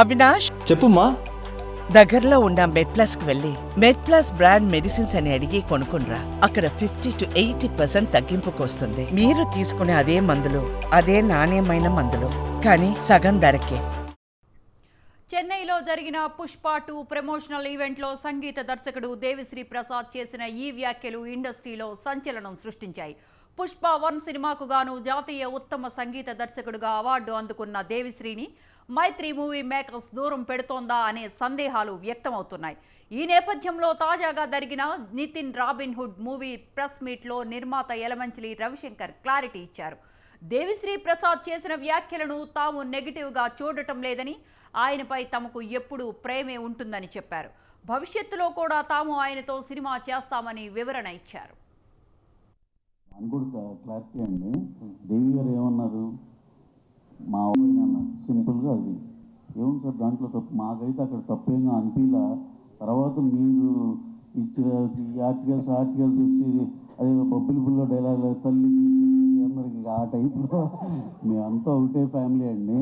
అవినాష్? చెప్పుమా దగ్గరలో ఉన్న మెడ్ ప్లస్కు వెళ్ళి మెడ్ ప్లస్ బ్రాండ్ మెడిసిన్స్ అని అడిగి కొనుక్కునరా అక్కడ ఫిఫ్టీ టు ఎయిటీ పర్సెంట్ తగ్గింపుకు వస్తుంది మీరు తీసుకునే అదే మందులు అదే నాణ్యమైన మందులు కానీ సగం ధరకే. చెన్నైలో జరిగిన పుష్ప టూ ప్రమోషనల్ ఈవెంట్లో సంగీత దర్శకుడు దేవిశ్రీ ప్రసాద్ చేసిన ఈ వ్యాఖ్యలు ఇండస్ట్రీలో సంచలనం సృష్టించాయి. పుష్ప వన్ సినిమాకు గాను జాతీయ ఉత్తమ సంగీత దర్శకుడుగా అవార్డు అందుకున్న దేవిశ్రీని మైత్రి మూవీ మేకర్స్ దూరం పెడుతోందా అనే సందేహాలు వ్యక్తమవుతున్నాయి. ఈ నేపథ్యంలో తాజాగా జరిగిన Nithin Robin Hood movie press మీట్లో నిర్మాత యలమంచిలి రవిశంకర్ క్లారిటీ ఇచ్చారు. దేవిశ్రీ ప్రసాద్ చేసిన వ్యాఖ్యలను తాము నెగిటివ్గా చూడటం లేదని ఆయనపై తమకు ఎప్పుడూ ప్రేమే ఉంటుందని చెప్పారు. భవిష్యత్తులో కూడా తాము ఆయనతో సినిమా చేస్తామని వివరణ ఇచ్చారు. అని కూడా క్లారిటీ అండి. దేవి గారు ఏమన్నారు? మా ఊరిని అన్నారు. సింపుల్గా అది. ఏముంది సార్ దాంట్లో తప్పు? మాకైతే అక్కడ తప్పేంగా అనిపించలా తర్వాత మీరు ఇచ్చిన ఈ ఆర్టికల్స్ ఆర్టికల్స్ చూసి అదే బొబ్బిలి బుల్లో డైలాగ్ తల్లికి చెల్లికి అందరికి ఆ టైప్లో మేమంతా ఒకటే ఫ్యామిలీ అండి.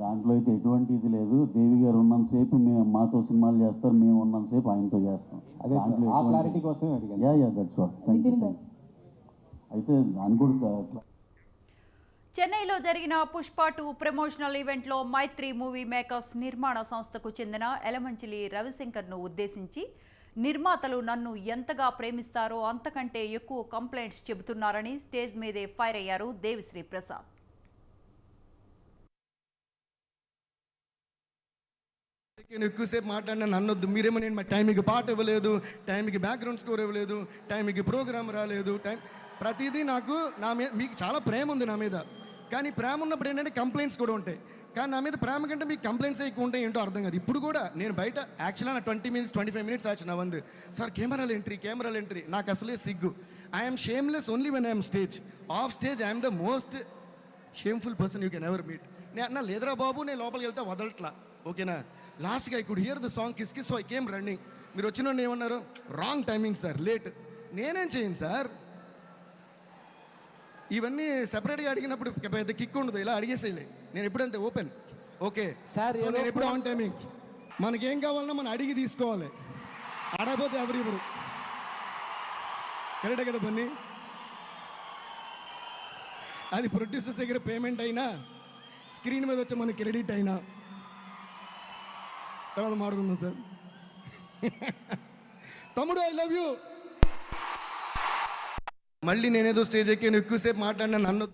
దాంట్లో అయితే ఎటువంటి ఇది లేదు. దేవి గారు ఉన్నంతసేపు మేము మాతో సినిమాలు చేస్తారు. మేము ఉన్నంతసేపు ఆయనతో చేస్తాం. అదే yeah yeah that's what thank you అయితే దాని కూడా చెన్నైలో జరిగిన పుష్ప టూ ప్రమోషనల్ ఈవెంట్లో మైత్రి మూవీ మేకర్స్ నిర్మాణ సంస్థకు చెందిన ఎలమంచిలి రవిశంకర్ను ఉద్దేశించి నిర్మాతలు నన్ను ఎంతగా ప్రేమిస్తారో అంతకంటే ఎక్కువ కంప్లైంట్స్ చెబుతున్నారని స్టేజ్ మీదే ఫైర్ అయ్యారు దేవిశ్రీ ప్రసాద్. నేను ఎక్కువసేపు మాట్లాడినా నన్నొద్దు. మీరేమో నేను మా టైంకి పాట ఇవ్వలేదు టైంకి బ్యాక్గ్రౌండ్ స్కోర్ ఇవ్వలేదు టైంకి ప్రోగ్రామ్ రాలేదు టైం ప్రతిదీ నాకు నా మీద మీకు చాలా ప్రేమ ఉంది నా మీద. కానీ ప్రేమ ఉన్నప్పుడు ఏంటంటే కంప్లైంట్స్ కూడా ఉంటాయి. కానీ నా మీద ప్రేమ కంటే మీకు కంప్లైంట్స్ ఎక్కువ ఉంటాయి ఏంటో అర్థం కాదు. ఇప్పుడు కూడా నేను బయట యాక్చువల్గా నా twenty minutes twenty five minutes ఆచి నా వందు సార్ కెమెరాలు ఎంట్రీ కెమెరాలు ఎంట్రీ నాకు అసలే సిగ్గు. I'm shameless only when I'm stage off stage I'm the most shameful person you can ever meet నేను అన్న లేదురా బాబు నేను లోపలికి వెళ్తే వదలట్లా. ఓకేనా? లాస్ట్గా I could hear the song kiss kiss I came running మీరు వచ్చిన ఏమన్నారు? రాంగ్ టైమింగ్ సార్ లేట్ నేనేం చేయను సార్ ఇవన్నీ సెపరేట్గా అడిగినప్పుడు పెద్ద కిక్ ఉండదు. ఇలా అడిగేసేయలే. నేను ఎప్పుడంతే ఓపెన్ ఓకే సార్, నేను ఎప్పుడు ఆన్ టైమింగ్ మనకేం కావాలన్నా మనం అడిగి తీసుకోవాలి. అడగపోతే ఎవరివ్వరు కరెక్టే కదా బన్నీ? అది ప్రొడ్యూసర్స్ దగ్గర పేమెంట్ అయినా స్క్రీన్ మీద వచ్చి మనకి క్రెడిట్ అయినా. తర్వాత మాడుకుందాం సార్ తమ్ముడు ఐ లవ్ యూ మళ్ళీ నేనేదో స్టేజ్ ఎక్కి నువ్వు ఎక్కువసేపు మాట్లాడినా నన్ను